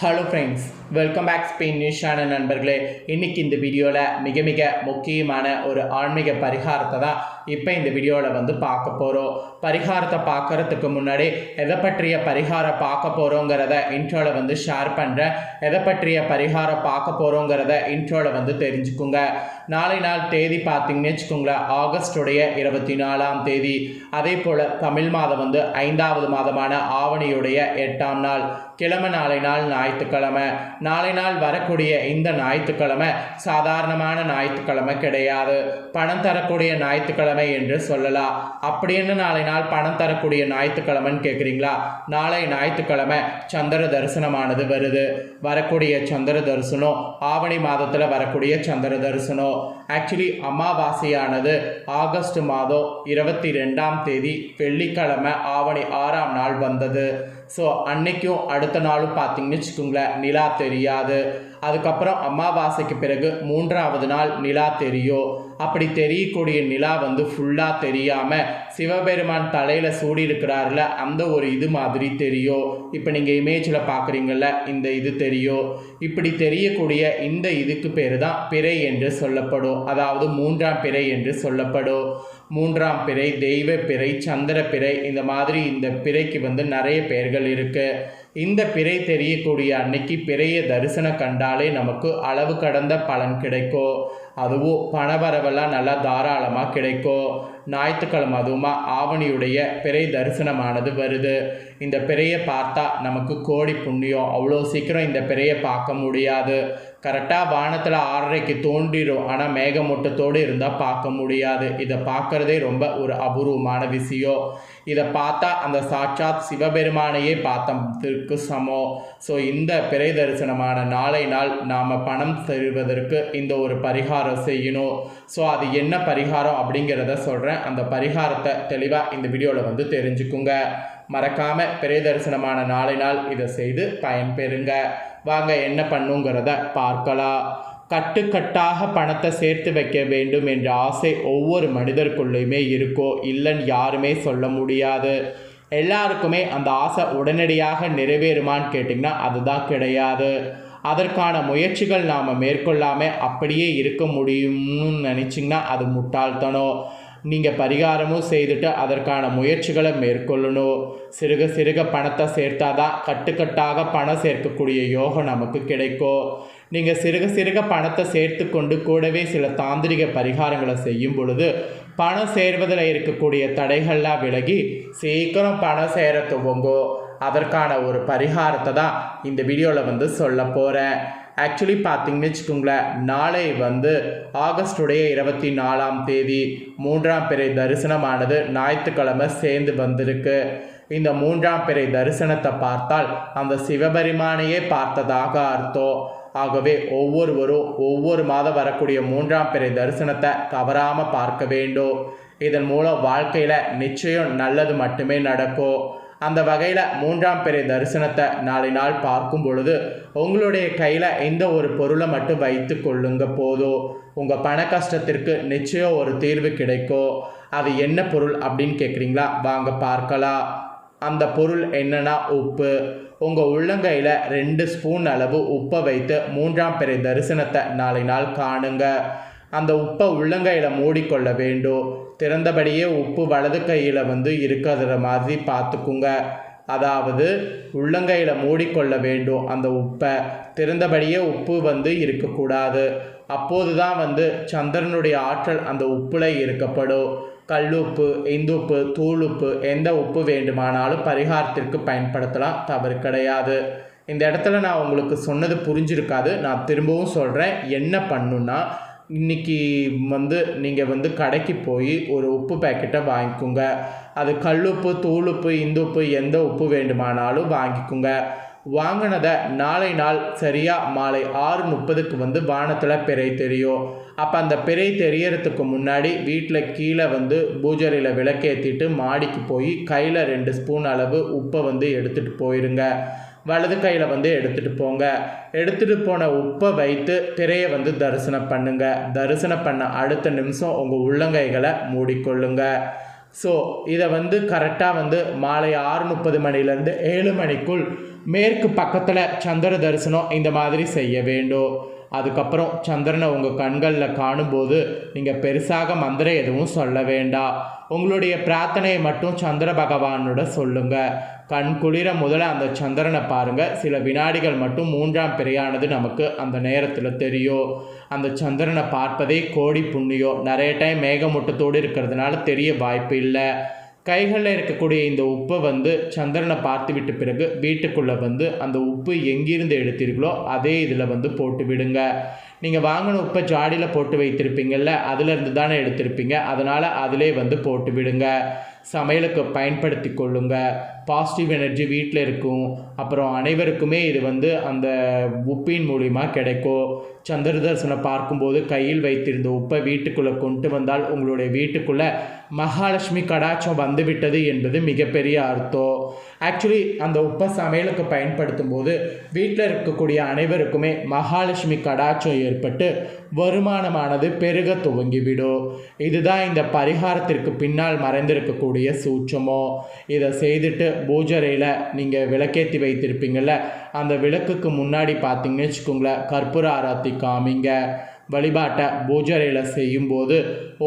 Hello friends welcome back Spain news நண்பர்களே. இன்னைக்கு இந்த வீடியோவில் மிக மிக முக்கியமான ஒரு ஆன்மீக பரிகாரத்தை தான் இப்போ இந்த வீடியோவில் வந்து பார்க்க போகிறோம் பரிகாரத்தை பார்க்கறதுக்கு முன்னாடி எதை பற்றிய பரிகாரம் பார்க்க போகிறோங்கிறத இன்ட்ரோவில் வந்து ஷேர் பண்ணுறேன் எதை பற்றிய பரிகாரம் பார்க்க போகிறோங்கிறத இன்ட்ரோவில் வந்து தெரிஞ்சுக்குங்க. நாளை நாள் தேதி பார்த்தீங்கன்னு வச்சுக்கோங்களேன் ஆகஸ்டுடைய இருபத்தி நாலாம் தேதி. அதே போல் தமிழ் மாதம் வந்து ஐந்தாவது மாதமான ஆவணியுடைய எட்டாம் நாள். கிழமை நாளை நாள் ஞாயிற்றுக்கிழமை. நாளை நாள் வரக்கூடிய இந்த ஞாயிற்றுக்கிழமை சாதாரணமான ஞாயிற்றுக்கிழமை கிடையாது. பணம் தரக்கூடிய ஞாயிற்றுக்கிழமை என்று சொல்லலாம். அப்படின்னு நாளை நாள் பணம் தரக்கூடிய ஞாயிற்றுக்கிழமைன்னு கேட்குறீங்களா நாளை ஞாயிற்றுக்கிழமை சந்திர தரிசனமானது வருது. வரக்கூடிய சந்திர தரிசனம் ஆவணி மாதத்தில் வரக்கூடிய சந்திர தரிசனம். ஆக்சுவலி அமாவாசையானது ஆகஸ்ட் மாதம் இருபத்தி ரெண்டாம் தேதி வெள்ளிக்கிழமை ஆவணி ஆறாம் நாள் வந்தது. ஸோ அன்னைக்கும் அடுத்த அடுத்த நாளும் பார்த்தீங்கன்னு வச்சுக்கோங்களேன் நிலா தெரியாது. அதுக்கப்புறம் அமாவாசைக்கு பிறகு மூன்றாவது நாள் நிலா தெரியும். அப்படி தெரியக்கூடிய நிலா வந்து ஃபுல்லாக தெரியாமல் சிவபெருமான் தலையில் சூடி இருக்கிறாருல அந்த ஒரு இது மாதிரி தெரியும். இப்போ நீங்கள் இமேஜில் பார்க்குறீங்கள இந்த இது தெரியும். இப்படி தெரியக்கூடிய இந்த இதுக்கு பேர் தான் பிறை என்று சொல்லப்படும். அதாவது மூன்றாம் பிறை என்று சொல்லப்படும். மூன்றாம் பிறை தெய்வ பிறை சந்திர பிறை இந்த மாதிரி இந்த பிறைக்கு வந்து நிறைய பெயர்கள் இருக்குது இந்த பிறை தெரியக்கூடிய அன்னைக்கு பிறைய தரிசனம் கண்டாலே நமக்கு அளவு கடந்த பலன் கிடைக்கும் அதுவும் பணவரவெல்லாம் நல்லா தாராளமாக கிடைக்கும் ஞாயிற்றுக்கிழமை அதுவுமா ஆவணியுடைய பிறை தரிசனமானது வருது. இந்த பிறையை பார்த்தா நமக்கு கோடி புண்ணியம். அவ்வளோ சீக்கிரம் இந்த பிறையை பார்க்க முடியாது. கரெக்டாக வானத்தில் ஆறரைக்கு தோன்றிடும் ஆனால் மேகமூட்டத்தோடு இருந்தால் பார்க்க முடியாது. இதை பார்க்குறதே ரொம்ப ஒரு அபூர்வமான விஷயம். இதை பார்த்தா அந்த சாட்சாத் சிவபெருமானையே பார்த்ததற்கு சமம். ஸோ இந்த பிறை தரிசனமான நாளை நாள் நாம் பணம் தருவதற்கு இந்த ஒரு பரிகாரம் செய்யணும். ஸோ அது என்ன பரிகாரம் அப்படிங்கிறத சொல்கிறேன் அந்த பரிகாரத்தை தெளிவாக இந்த வீடியோவில் வந்து தெரிஞ்சுக்குங்க. மறக்காமல் பெரிய தரிசனமான நாளை நாள் இதை செய்து பயன்பெறுங்க. வாங்க என்ன பண்ணுங்கிறத பார்க்கலாம். கட்டுக்கட்டாக பணத்தை சேர்த்து வைக்க வேண்டும் என்ற ஆசை ஒவ்வொரு மனிதருக்குள்ளேயுமே இருக்கோ இல்லைன்னு யாருமே சொல்ல முடியாது. எல்லாருக்குமே அந்த ஆசை உடனடியாக நிறைவேறுமான்னு கேட்டிங்கன்னா அதுதான் கிடையாது. அதற்கான முயற்சிகள் நாம் மேற்கொள்ளாமல் அப்படியே இருக்க முடியும்னு நினச்சிங்கன்னா அது முட்டாள்தனம். நீங்கள் பரிகாரமும் செய்துட்டு அதற்கான முயற்சிகளை மேற்கொள்ளணும். சிறுக சிறுக பணத்தை சேர்த்தாதான் கட்டுக்கட்டாக பணம் சேர்க்கக்கூடிய யோகம் நமக்கு கிடைக்கும். நீங்கள் சிறுக சிறுக பணத்தை சேர்த்து கொண்டு கூடவே சில தாந்திரிக பரிகாரங்களை செய்யும் பொழுது பணம் சேர்வதில் இருக்கக்கூடிய தடைகள்லாம் விலகி சீக்கிரம் பணம் சேர துவங்கோ அதற்கான ஒரு பரிகாரத்தை தான் இந்த வீடியோவில் வந்து சொல்ல போகிறேன் ஆக்சுவலி பார்த்தீங்கன்னு வச்சுக்கோங்களேன் நாளை வந்து ஆகஸ்டுடைய இருபத்தி நாலாம் தேதி மூன்றாம் பிறை தரிசனமானது ஞாயிற்றுக்கிழமை சேர்ந்து வந்திருக்கு. இந்த மூன்றாம் பிறை தரிசனத்தை பார்த்தால் அந்த சிவபெருமானையே பார்த்ததாக அர்த்தம். ஆகவே ஒவ்வொருவரும் ஒவ்வொரு மாதம் வரக்கூடிய மூன்றாம் பிறை தரிசனத்தை தவறாமல் பார்க்க வேண்டும். இதன் மூலம் வாழ்க்கையில் நிச்சயம் நல்லது மட்டுமே நடக்கும். அந்த வகையில் மூன்றாம் பிறை தரிசனத்தை நாளை நாள் பார்க்கும் பொழுது உங்களுடைய கையில் எந்த ஒரு பொருளை மட்டும் வைத்து கொள்ளுங்க போதும் உங்கள் பண கஷ்டத்திற்கு நிச்சயம் ஒரு தீர்வு கிடைக்கும் அது என்ன பொருள் அப்படின்னு கேட்குறீங்களா வாங்க பார்க்கலாம். அந்த பொருள் என்னன்னா உப்பு. உங்கள் உள்ளங்கையில் ரெண்டு ஸ்பூன் அளவு உப்பை வைத்து மூன்றாம் பிறை தரிசனத்தை நாளை நாள் காணுங்க. அந்த உப்பை உள்ளங்கையில் மூடிக்கொள்ள வேண்டும் திறந்தபடியே உப்பு வலது கையில் வந்து இருக்கிற மாதிரி பார்த்துக்குங்க. அதாவது உள்ளங்கையில் மூடிக்கொள்ள வேண்டும் அந்த உப்பை. திறந்தபடியே உப்பு வந்து இருக்கக்கூடாது. அப்போது தான் வந்து சந்திரனுடைய ஆற்றல் அந்த உப்பில் இருக்கப்படும். கல்லுப்பு இந்துப்பு தூளுப்பு எந்த உப்பு வேண்டுமானாலும் பரிகாரத்திற்கு பயன்படுத்தலாம் தவறு கிடையாது. இந்த இடத்துல நான் உங்களுக்கு சொன்னது புரிஞ்சிருக்காது. நான் திரும்பவும் சொல்கிறேன் என்ன பண்ணுன்னா இன்றைக்கி வந்து நீங்கள் வந்து கடைக்கு போய் ஒரு உப்பு பேக்கெட்டை வாங்கிக்கோங்க. அது கல்லுப்பு தூளுப்பு இந்துப்பு எந்த உப்பு வேண்டுமானாலும் வாங்கிக்கோங்க. வாங்கினதை நாளை நாள் சரியாக மாலை ஆறு முப்பதுக்கு வந்து வானத்தில் பிறை தெரியும். அப்போ அந்த பிறை தெரியறதுக்கு முன்னாடி வீட்டில் கீழே வந்து பூஜரியில் விளக்கேற்றிட்டு மாடிக்கு போய் கையில் ரெண்டு ஸ்பூன் அளவு உப்பை வந்து எடுத்துகிட்டு போயிருங்க. வலது கையில் வந்து எடுத்துகிட்டு போங்க. எடுத்துகிட்டு போன உப்பை வைத்து திரையை வந்து தரிசனம் பண்ணுங்க. தரிசனம் பண்ண அடுத்த நிமிஷம் உங்கள் உள்ளங்கைகளை மூடிக்கொள்ளுங்க. ஸோ இதை வந்து கரெக்டாக வந்து மாலை ஆறு முப்பது மணிலேருந்து ஏழு மணிக்குள் மேற்கு பக்கத்தில் சந்திர தரிசனம் இந்த மாதிரி செய்ய வேண்டும். அதுக்கப்புறம் சந்திரனை உங்கள் கண்களில் காணும்போது நீங்கள் பெருசாக மந்திரம் எதுவும் சொல்ல வேண்டாம் உங்களுடைய பிரார்த்தனையை மட்டும் சந்திர பகவானோட சொல்லுங்கள் கண் குளிர முதல்ல அந்த சந்திரனை பாருங்கள் சில வினாடிகள் மட்டும் மூன்றாம் பிறையானது நமக்கு அந்த நேரத்தில் தெரியும். அந்த சந்திரனை பார்ப்பதே கோடி புண்ணியம். நிறைய டைம் மேகமூட்டத்தோடு இருக்கிறதுனால தெரிய வாய்ப்பு இல்லை. கைகளில் இருக்கக்கூடிய இந்த உப்பை வந்து சந்திரனை பார்த்து விட்ட பிறகு வீட்டுக்குள்ளே வந்து அந்த உப்பு எங்கிருந்து எடுத்தீர்களோ அதே இதில் வந்து போட்டு விடுங்க. நீங்கள் வாங்கின உப்பை ஜாடியில் போட்டு வைத்திருப்பீங்கள்ல அதிலிருந்து தானே எடுத்திருப்பீங்க. அதனால் அதிலே வந்து போட்டு விடுங்க. சமையலுக்கு பயன்படுத்தி கொள்ளுங்க. பாசிட்டிவ் எனர்ஜி வீட்டில் இருக்கும். அப்புறம் அனைவருக்குமே இது வந்து அந்த உப்பின் மூலிமா கிடைக்கும். சந்திர தரிசனம் பார்க்கும்போது கையில் வைத்திருந்த உப்பை வீட்டுக்குள்ளே கொண்டு வந்தால் உங்களுடைய வீட்டுக்குள்ளே மகாலட்சுமி கடாட்சம் வந்துவிட்டது என்பது மிகப்பெரிய அர்த்தம். ஆக்சுவலி அந்த உப்ப சமையலுக்கு பயன்படுத்தும் போது வீட்டில் இருக்கக்கூடிய அனைவருக்குமே மகாலட்சுமி கடாச்சம் ஏற்பட்டு வருமானமானது பெருக துவங்கிவிடும். இதுதான் இந்த பரிகாரத்திற்கு பின்னால் மறைந்திருக்கக்கூடிய சூட்சமோ. இதை செய்துட்டு பூஜரையில் நீங்கள் விளக்கேற்றி வைத்திருப்பீங்கள்ல அந்த விளக்குக்கு முன்னாடி பார்த்தீங்கன்னு வச்சுக்கோங்களேன் கற்பூர ஆராத்தி காமிங்க. வழிபாட்டை பூஜரையில் செய்யும்போது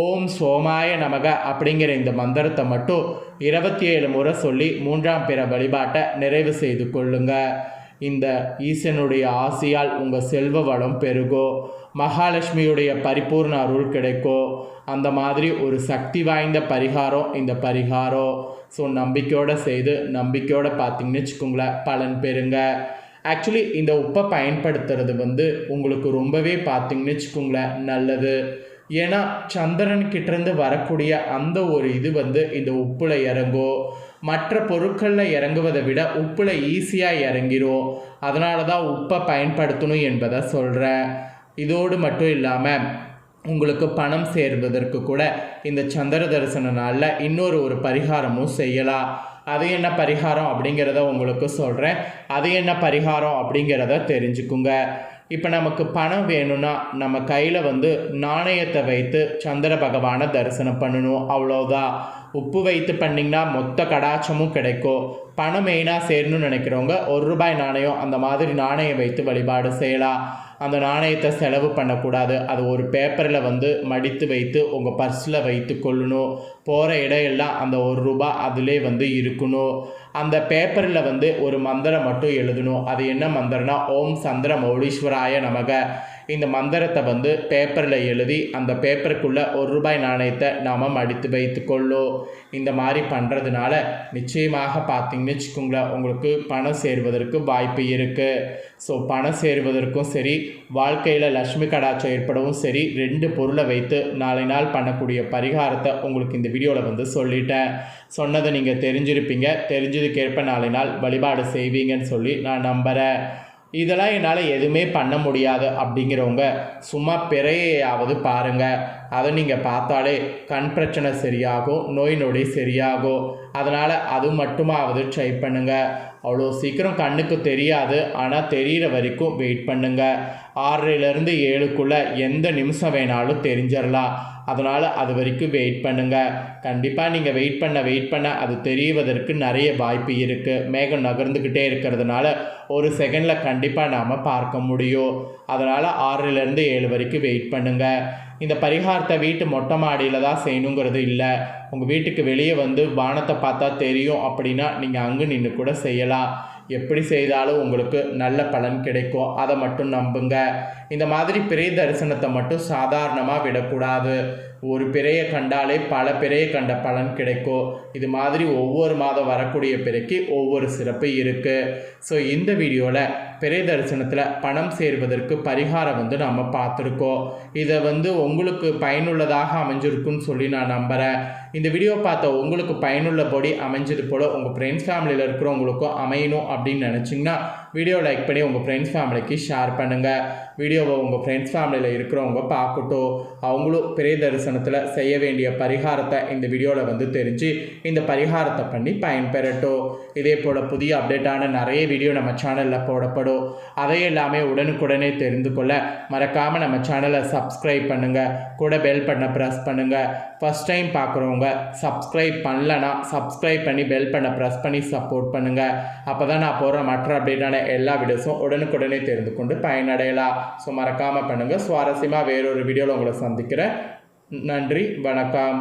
ஓம் சோமாய நமக அப்படிங்கிற இந்த மந்திரத்தை மட்டும் இருபத்தி ஏழு முறை சொல்லி மூன்றாம் பிற வழிபாட்டை நிறைவு செய்து கொள்ளுங்க. இந்த ஈசனுடைய ஆசியால் உங்கள் செல்வ வளம் பெருகோ மகாலட்சுமியுடைய பரிபூர்ண அருள் கிடைக்கும் அந்த மாதிரி ஒரு சக்தி வாய்ந்த பரிகாரம் இந்த பரிகாரம். ஸோ நம்பிக்கையோடு செய்து நம்பிக்கையோடு பார்த்தீங்கன்னு வச்சுக்கோங்களேன் பலன் பெறுங்க. ஆக்சுவலி இந்த உப்பை பயன்படுத்துறது வந்து உங்களுக்கு ரொம்பவே பார்த்தீங்கன்னு வச்சுக்கோங்களேன் நல்லது. ஏன்னா சந்திரன் கிட்டேருந்து வரக்கூடிய அந்த ஒரு இது வந்து இந்த உப்பில் இறங்கும் மற்ற பொருட்களில் இறங்குவதை விட உப்பில் ஈஸியாக இறங்கிரும் அதனால தான் உப்பை பயன்படுத்தணும் என்பதை சொல்கிறேன் இதோடு மட்டும் இல்லாமல் உங்களுக்கு பணம் சேர்வதற்கு கூட இந்த சந்திர தரிசன நாளில் இன்னொரு ஒரு பரிகாரமும் செய்யலாம். அது என்ன பரிகாரம் அப்படிங்கிறத உங்களுக்கு சொல்கிறேன் அது என்ன பரிகாரம் அப்படிங்கிறத தெரிஞ்சுக்குங்க. இப்போ நமக்கு பணம் வேணும்னா நம்ம கையில் வந்து நாணயத்தை வைத்து சந்திர பகவானை தரிசனம் பண்ணணும். அவ்வளோதான் உப்பு வைத்து பண்ணிங்கன்னா மொத்த கடாச்சமும் கிடைக்கும். பணம் மெயினாக சேரணும்னு நினைக்கிறவங்க ஒரு ரூபாய் நாணயம் அந்த மாதிரி நாணயம் வைத்து வழிபாடு செய்யலாம். அந்த நாணயத்தை செலவு பண்ணக்கூடாது. அது ஒரு பேப்பரில் வந்து மடித்து வைத்து உங்கள் பர்ஸில் வைத்து கொள்ளணும். போகிற இடையெல்லாம் அந்த ஒரு ரூபா அதிலே வந்து இருக்கணும். அந்த பேப்பரில் வந்து ஒரு மந்திரம் மட்டும் எழுதணும். அது என்ன மந்திரம்னா ஓம் சந்திர மௌலீஸ்வராய நமக. இந்த மந்திரத்தை வந்து பேப்பரில் எழுதி அந்த பேப்பருக்குள்ளே ஒரு ரூபாய் நாணயத்தை நாம் மடித்து வைத்து கொள்ளோம் இந்த மாதிரி பண்ணுறதுனால நிச்சயமாக பார்த்தீங்கன்னு வச்சுக்கோங்களேன் உங்களுக்கு பணம் சேருவதற்கு வாய்ப்பு இருக்குது ஸோ பணம் சேருவதற்கும் சரி வாழ்க்கையில் லக்ஷ்மி கடாச்சம் ஏற்படவும் சரி ரெண்டு பொருளை வைத்து நாளை நாள் பண்ணக்கூடிய பரிகாரத்தை உங்களுக்கு இந்த வீடியோவில் வந்து சொல்லிட்டேன். சொன்னதை நீங்கள் தெரிஞ்சிருப்பீங்க. தெரிஞ்சதுக்கேற்ப நாளை நாள் வழிபாடு செய்வீங்கன்னு சொல்லி நான் நம்புகிறேன் இதெல்லாம் என்னால் எதுவுமே பண்ண முடியாது அப்படிங்கிறவங்க சும்மா பிறையாவது பாருங்கள் அதை நீங்கள் பார்த்தாலே கண் பிரச்சனை சரியாகும் நோய் நொடி சரியாகும். அதனால் அது மட்டுமாவது ட்ரை பண்ணுங்கள் அவ்வளோ சீக்கிரம் கண்ணுக்கு தெரியாது. ஆனால் தெரிகிற வரைக்கும் வெயிட் பண்ணுங்கள் ஆறரைலேருந்து ஏழுக்குள்ளே எந்த நிமிஷம் வேணாலும் தெரிஞ்சிடலாம் அதனால் அது வரைக்கும் வெயிட் பண்ணுங்கள் கண்டிப்பாக நீங்கள் வெயிட் பண்ண வெயிட் பண்ண அது தெரிவதற்கு நிறைய வாய்ப்பு இருக்குது மேகம் நகர்ந்துக்கிட்டே இருக்கிறதுனால ஒரு செகண்டில் கண்டிப்பாக நாம் பார்க்க முடியும். அதனால் ஆறிலிருந்து ஏழு வரைக்கும் வெயிட் பண்ணுங்கள் இந்த பரிகாரத்தை வீட்டு மொட்டை மாடியில் தான் செய்யணுங்கிறது இல்லை. உங்கள் வீட்டுக்கு வெளியே வந்து வானத்தை பார்த்தா தெரியும் அப்படின்னா நீங்கள் அங்கே நின்று கூட செய்யலாம். எப்படி செய்தாலும் உங்களுக்கு நல்ல பலன் கிடைக்கும். அதை மட்டும் நம்புங்க. இந்த மாதிரி பிறை தரிசனத்தை மட்டும் சாதாரணமாக விடக்கூடாது. ஒரு பிறையை கண்டாலே பல பிறையை கண்ட பலன் கிடைக்கும் இது மாதிரி ஒவ்வொரு மாதம் வரக்கூடிய பிறைக்கு ஒவ்வொரு சிறப்பு இருக்குது ஸோ இந்த வீடியோவில் பிறை தரிசனத்தில் பணம் சேர்வதற்கு பரிகாரம் வந்து நம்ம பார்த்துருக்கோம். இதை வந்து உங்களுக்கு பயனுள்ளதாக அமைஞ்சிருக்குன்னு சொல்லி நான் நம்புகிறேன் இந்த வீடியோ பார்த்த உங்களுக்கு பயனுள்ளபடி அமைஞ்சது போல் உங்கள் ஃப்ரெண்ட்ஸ் ஃபேமிலியில் இருக்கிறவங்களுக்கும் அமையணும் அப்படின்னு நினச்சிங்கன்னா வீடியோ லைக் பண்ணி உங்கள் ஃப்ரெண்ட்ஸ் ஃபேமிலிக்கு ஷேர் பண்ணுங்கள் வீடியோவை உங்கள் ஃப்ரெண்ட்ஸ் ஃபேமிலியில் இருக்கிறவங்க பார்க்கட்டும். அவங்களும் பெரிய தரிசனத்தில் செய்ய வேண்டிய பரிகாரத்தை இந்த வீடியோவில் வந்து தெரிஞ்சு இந்த பரிகாரத்தை பண்ணி பயன்பெறட்டும். இதே போல் புதிய அப்டேட்டான நிறைய வீடியோ நம்ம சேனலில் போடப்படும். அதை எல்லாமே உடனுக்குடனே தெரிந்து கொள்ள மறக்காமல் நம்ம சேனலை சப்ஸ்கிரைப் பண்ணுங்கள் கூட பெல் பண்ண ப்ரெஸ் பண்ணுங்கள் ஃபஸ்ட் டைம் பார்க்குறவங்க சப்ஸ்கிரைப் பண்ணலன்னா சப்ஸ்கிரைப் பண்ணி பெல் பண்ண ப்ரெஸ் பண்ணி சப்போர்ட் பண்ணுங்கள் அப்போ தான் நான் போகிற மற்ற அப்டேட்டான எல்லா வீடியோஸும் உடனுக்குடனே தெரிந்து கொண்டு பயனடையலாம். ஸோ மறக்காமல் பண்ணுங்கள் சுவாரஸ்யமாக வேறொரு வீடியோவில் உங்களை சந்திக்கிறேன். நன்றி வணக்கம்.